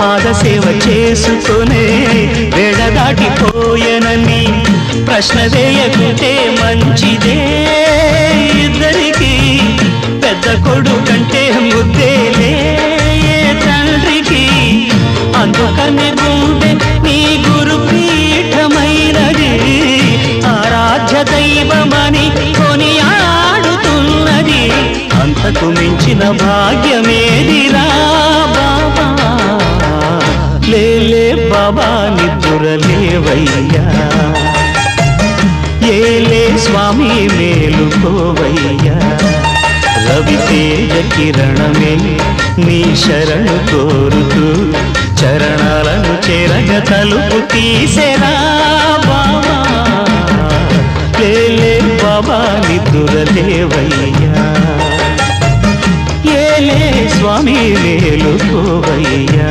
పాదసేవ చేసుకునే వేడ దాటిపోయనని ప్రశ్న వేయకుంటే మంచిదే. ఇద్దరికి పెద్ద కొడుకంటే ముద్దేలే. తండ్రికి అందుకని గుండె నీ గురు పీఠమైనది ఆరాధ్య దైవమని కొని ఆడుతున్నది అంతకు మించిన భాగ్యమేదిరా? భవాని దురలేవయ్యా. ఏలే స్వామి మేలుకోవయ్యా. రవితేజ కిరణమే నీ శరణు కోరుతూ చరణాలను చెరగ తలుపు తీసెరా బాబా లేలే బాబా నిద్దురలేవయ్యా ఏలే స్వామి మేలుకోవయ్యా.